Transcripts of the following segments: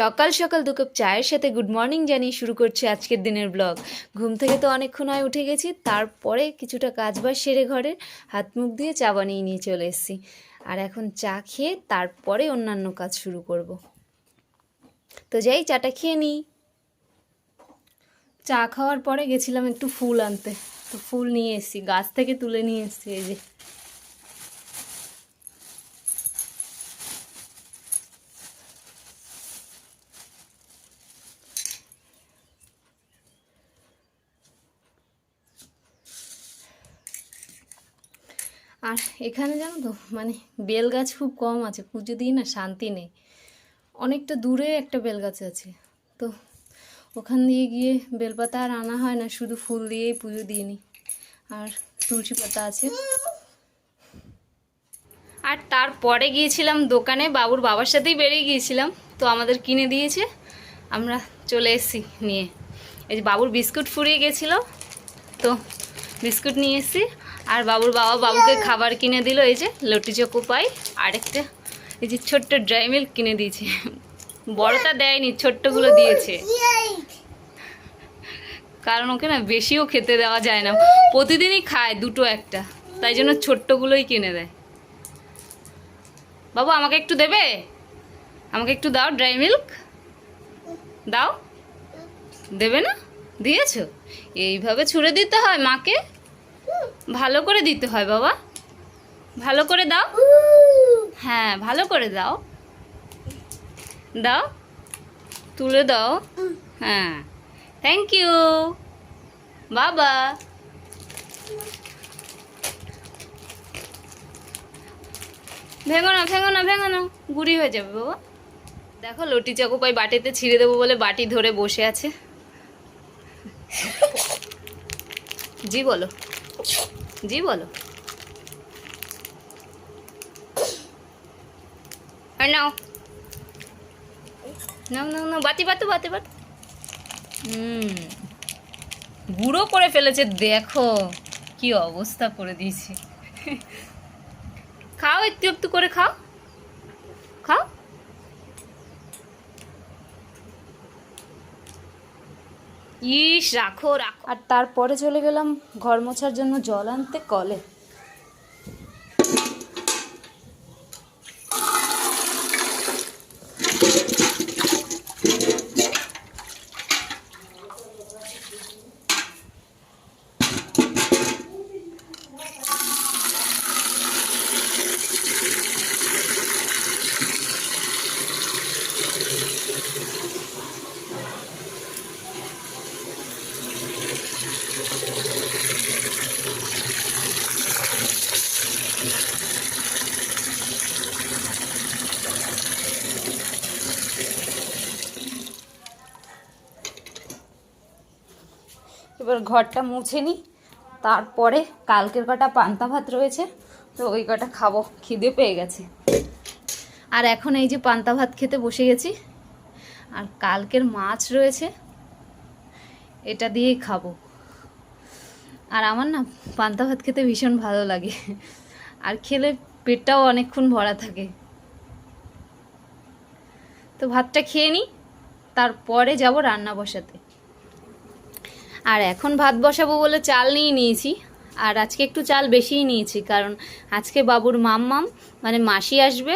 সকাল সকাল দু কাপ চায়ের সাথে গুড মর্নিং জানিয়ে শুরু করছি আজকের দিনের ব্লগ। ঘুম থেকে তো অনেকক্ষণ হয় উঠে গেছি, তারপরে কিছুটা কাজ বাজ সেরে ঘরে হাত মুখ দিয়ে চা বানিয়ে নিয়ে চলে এসেছি। আর এখন চা খেয়ে তারপরে অন্যান্য কাজ শুরু করব। তো যাই, চাটা খেয়ে নিই। চা খাওয়ার পরে গেছিলাম একটু ফুল আনতে। তো ফুল নিয়ে এসেছি, গাছ থেকে তুলে নিয়ে এসেছি, এই যে। আর এখানে জানো তো মানে বেল গাছ খুব কম আছে, পুজো দিই না, শান্তি নেই। অনেকটা দূরে একটা বেল গাছ আছে। তো ওখান দিয়ে গিয়ে বেলপাতা আর আনা হয় না, শুধু ফুল দিয়েই পুজো দিয়ে নিই। আর তুলসী পাতা আছে। আর তারপরে গিয়েছিলাম দোকানে, বাবুর বাবার সাথেই বেরিয়ে গিয়েছিলাম। তো আমাদের কিনে দিয়েছে। আমরা চলে এসেছি নিয়ে। এই যে বাবুর বিস্কুট ফুরিয়ে গেছিল। তো বিস্কুট নিয়ে এসেছি। আর বাবুর বাবা বাবুকে খাবার কিনে দিল এই যে লটি চকো পাই আরেকটা এই যে ছোট্ট ড্রাই মিল্ক কিনে দিয়েছে। বড়টা দেয়নি ছোট্টগুলো দিয়েছে। কারণ ওকে না বেশিও খেতে দেওয়া যায় না। প্রতিদিনই খায় দুটো একটা তাই জন্য ছোট্টগুলোই কিনে দেয়। বাবু আমাকে একটু দেবে? আমাকে একটু দাও ড্রাই মিল্ক দাও। দেবে না? দিয়েছ? এইভাবে ছুঁড়ে দিতে হয় মাকে? ভালো করে দিতে হয় বাবা। ভালো করে দাও। হ্যাঁ ভালো করে দাও। দাও। তুলে দাও। হ্যাঁ। থ্যাংক ইউ বাবা। ভেঙো না ভেঙো না ভেঙো না। গুড়ি হয়ে যাবে বাবা। দেখো, লটি চাকু পাই বাটিতে ছিঁড়ে দেবো বলে বাটি ধরে বসে আছে। জি বলো। জি বলো। নাও। নাও নাও নাও, বাতি, বাতু, বাতি, বাত। হুম। গুঁড়ো করে ফেলেছে, দেখো কি অবস্থা করে দিয়েছি। খাও, একটু একটু করে খাও। ইস রাখো রাখো। আর তারপরে চলে গেলাম ঘর মোছার জন্য জল আনতে কলে। এবার ঘরটা মুছে নিই তারপরে কালকের কটা পান্তা ভাত রয়েছে, তো ওই কটা খাব। খিদে পেয়ে গেছে। আর এখন এই যে পান্তা ভাত খেতে বসে গেছি, আর কালকের মাছ রয়েছে, এটা দিয়েই খাব। আর আমার না পান্তা ভাত খেতে ভীষণ ভালো লাগে, আর খেলে পেটটাও অনেকক্ষণ ভরা থাকে। তো ভাতটা খেয়ে নিই তারপরে যাব রান্না বসাতে। আর এখন ভাত বসাবো বলে চাল নিয়ে নিয়েছি। আর আজকে একটু চাল বেশিই নিয়েছি, কারণ আজকে বাবুর মাম্মাম মানে মাসি আসবে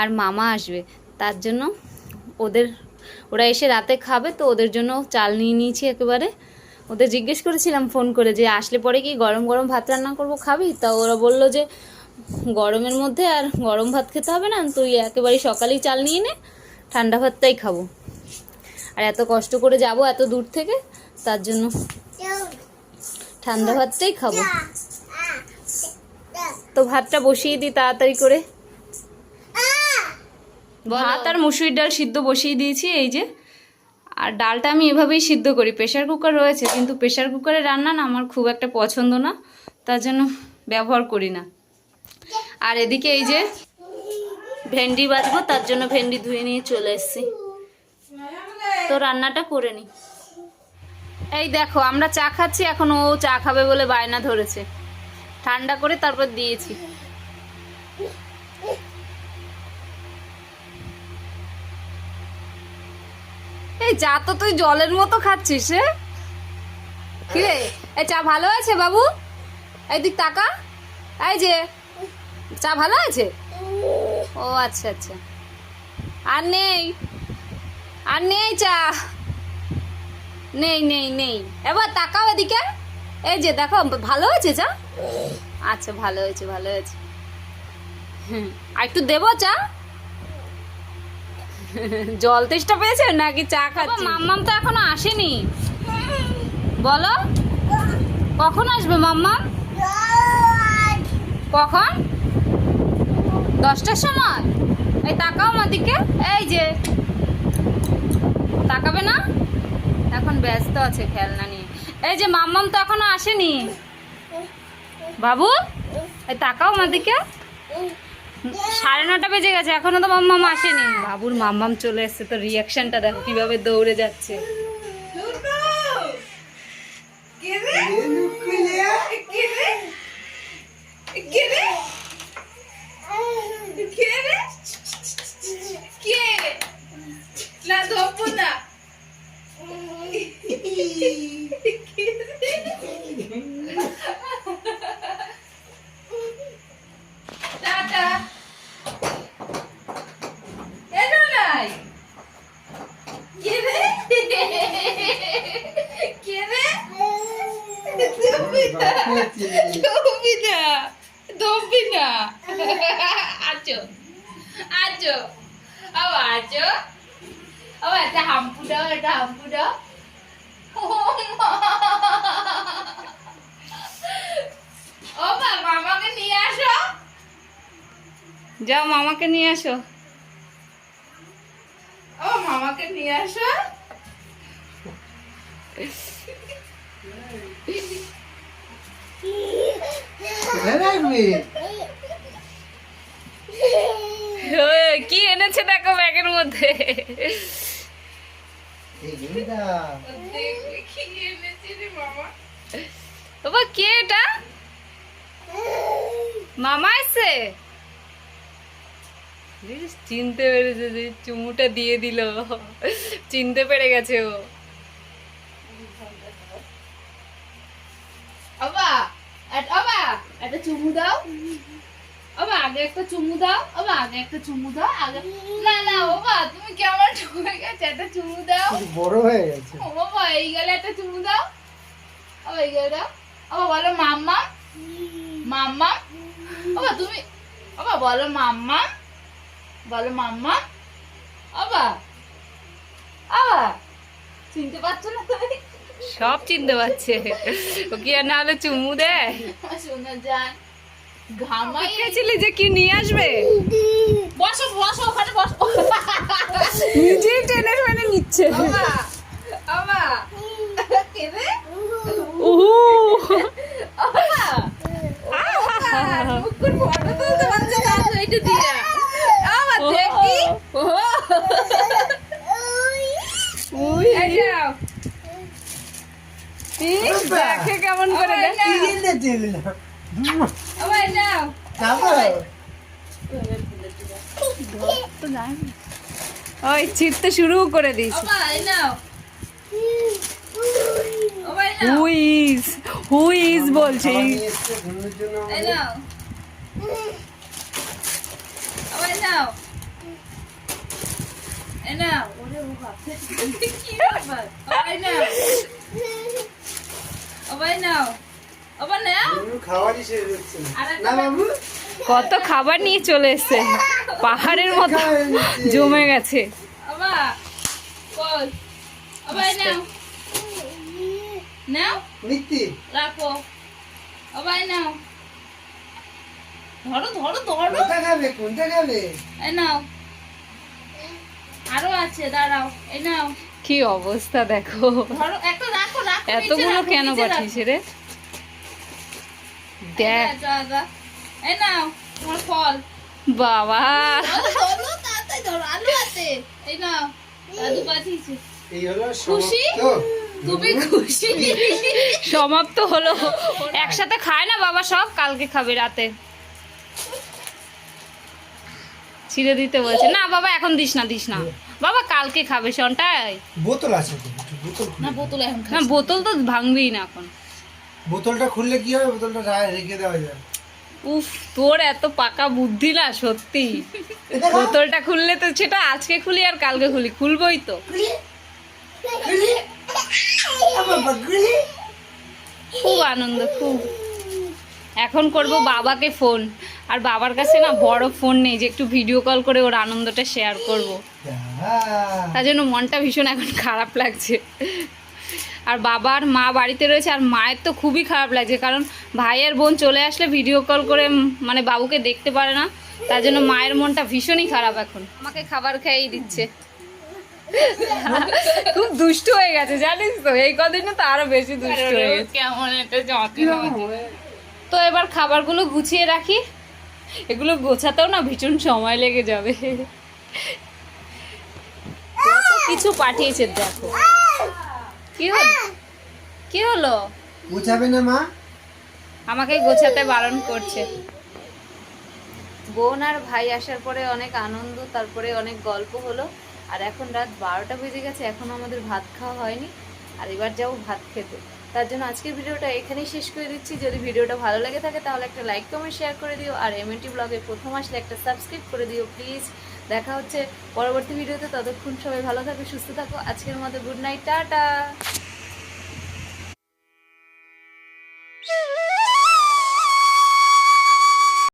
আর মামা আসবে। তার জন্য ওদের, ওরা এসে রাতে খাবে, তো ওদের জন্য চাল নিয়ে নিয়েছি একেবারে। ওদের জিজ্ঞেস করেছিলাম ফোন করে যে, আসলে পরে কি গরম গরম ভাত রান্না করব খাবি? তা ওরা বলল যে, গরমের মধ্যে আর গরম ভাত খেতে হবে না, তুই একেবারেই সকালেই চাল নিয়ে নে, ঠান্ডা ভাতটাই খাব। আর এত কষ্ট করে যাব এত দূর থেকে তার জন্য ঠান্ডা ভাতটাই খাব। তো ভাতটা বসিয়ে দিই তাড়াতাড়ি করে। ভাত আর মুসুরির ডাল সিদ্ধ বসিয়ে দিয়েছি, এই যে। আর ডালটা আমি এভাবেই সিদ্ধ করি। প্রেশার কুকার রয়েছে, কিন্তু প্রেশার কুকারে রান্না না আমার খুব একটা পছন্দ না, তার জন্য ব্যবহার করি না। আর এদিকে এই যে ভেন্ডি বাজবো তার জন্য ভেন্ডি ধুয়ে নিয়ে চলে এসেছি। তো রান্নাটা করে নিই। এই দেখো, আমরা চা খাচ্ছি, এখন ও চা খাবে বলে বায়না ধরেছে। ঠান্ডা করে তারপর দিয়েছি। এই চা তো তুই জলের মতো খাচ্ছিস, রে। কি রে? এই চা ভালো আছে বাবু? এই দিক তাকা। এই যে, চা ভালো আছে? ও আচ্ছা আচ্ছা। আর নেই আর নেই চা। নেই নেই নেই। এবার তাকাও এদিকে। এই যে দেখো ভালো হয়েছে চা? আচ্ছা ভালো হয়েছে ভালো হয়েছে। হুম, আর একটু দেবো চা? জল তেষ্টা পেয়েছে নাকি চা খাচ্ছি? মাম্মাম তো এখনও আসেনি। বলো। কখন আসবে মাম্মাম? কখন? দশটার সময়? এই তাকাও আমার দিকে। এই যে। তাকাবে না? এখন ব্যস্ত আছে খেলনা নিয়ে। এই যে মাম্মাম তো এখনও আসেনি। বাবু, এই তাকাও আমার দিকে। সাড়ে নটা বেজে গেছে, এখনও তো মাম্মাম আসেনি। বাবুর মাম্মাম চলে এসছে, তো রিয়াকশনটা দেখো কীভাবে দৌড়ে যাচ্ছে না ধরবো না টাটা এলো নাই কে রে কে রে দবিনা দবিনা দবিনা আছো আছো ও আছো ও একটা হাম্পু দাও একটা হাম্পু দাও ও মা। মামাকে নিয়ে আসো যাও মামাকে নিয়ে আসো ও মামাকে নিয়ে আসো ওই, কি দেখো ব্যাগের মধ্যে। বাবা কে এটা? মামা এসে চিনতে পেরেছে যে চুমুটা দিয়ে দিল। চিনতে পেরে গেছে ও। আবা এট- আবা একটা চুমু দাও। আবা আগে একটা চুমু দাও আবা আগে একটা চুমু দাও আগে না না বাবা তুমি কেমন গেছে একটা চুমু দাও। বড় হয়ে গেছে। ও বাবা এই গেলে একটা চুমু দাও। আবা এই গেলে দাও। আবা বলো মাম্মা তুমি আবা বলো মাম্মা বলো মাম্মা আবা আবা চিনতে পারছ না তুমি? সব চিনতে পারছে। ও কি আর না হলে চুমু দেয়? শোনা যান ঘামাই যে কি নিয়ে আসবে? বসো বসো ওখানে বসো। নিজেই টেনে টেনে নিচ্ছে আমা আমা কেবে উহু আমা মুকুর ফটো তুলতে পারছে না এইটা দিয়ে আমা দেখি উই এই যাও ইস, দেখে কেমন করে দেখ আমা কি কিনতে দিবি না আমা নাও তারপর ওই, ছিটতে শুরু করে দিস। আমা নাও আমা নাও হু ইজ হু ইজ বলছে। নাও কত খাবার নিয়ে চলে এসছে? পাহাড়ের মতো জমে গেছে। আবা কই আবা এই নাও। নাও। নিত্যি রাখো। নাও। ধরো ধরো ধরো। কোনটা খাবে কোনটা খাবে? এই নাও। আরও আছে দাঁড়াও। এই নাও। কি অবস্থা দেখো। ধরো একটা রাখো রাখো এতগুলো কেন পাঠিয়েছে রে? দেখ। নাও, যা, যা। এই নাও তোমার ফল। বাবা। ধরো, ধরো, তাড়াতাড়ি ধরো, আলু আছে। এই নাও দাদু পাঠিয়েছে। খুশি? সমাপ্ত। তুমি খুশি? সমাপ্ত হলো। একসাথে খায় না বাবা সব? কালকে খাবে রাতে। ছিঁড়ে দিতে বলছে। না বাবা এখন দিস না দিস না। বাবা কালকে খাবে সনটাই। বোতল আছে না বোতল এখন না। বোতল তো ভাঙবেই না এখন। বোতলটা খুললে কি হবে? বোতলটা রেখে দেওয়া যায়। উফ তোর এত পাকা বুদ্ধি না সত্যি। বোতলটা খুললে তো সেটা আজকে খুলি আর কালকে খুলি খুলবই তো। খুব আনন্দ খুব। এখন করব বাবাকে ফোন। আর বাবার কাছে না বড় ফোন নেই যে একটু ভিডিও কল করে ওর আনন্দটা শেয়ার করব। তার জন্য মনটা ভীষণ এখন খারাপ লাগছে। আর বাবার মা বাড়িতে রয়েছে আর মায়ের তো খুবই খারাপ লাগছে কারণ ভাইয়ের বোন চলে আসলে ভিডিও কল করে মানে বাবুকে দেখতে পারে না তার জন্য মায়ের মনটা ভীষণই খারাপ এখন। আমাকে খাবার খেয়েই দিচ্ছে। খুব দুষ্ট হয়ে গেছে জানিস তো এই কদিনে তো আরও বেশি দুষ্ট হয়ে গেছে। কেমন তো এবার খাবারগুলো গুছিয়ে রাখি। এগুলো গোছাতেও না ভীষণ সময় লেগে যাবে। কিছু পাঠিয়েছে দেখো। কি হলো? কি হলো? বুঝাবে না মা? আমাকে গোছাতে বারণ করছে। বোন আর ভাই আসার পরে অনেক আনন্দ তারপরে অনেক গল্প হলো। আর এখন রাত বারোটা বেজে গেছে এখনও আমাদের ভাত খাওয়া হয়নি। আর এবার যাব ভাত খেতে। তার জন্য আজকের ভিডিওটা এখানেই শেষ করে দিচ্ছি। যদি ভিডিওটা ভালো লাগে থাকে তাহলে একটা লাইক কমেন্ট শেয়ার করে দিও। আর এমএনটি ব্লগে প্রথম আসলে একটা সাবস্ক্রাইব করে দিও প্লিজ দেখা হচ্ছে পরবর্তী ভিডিওতে। ততক্ষণ সবাই ভালো থাকো, সুস্থ থাকো। আজকের মতো গুড নাইট, টাটা।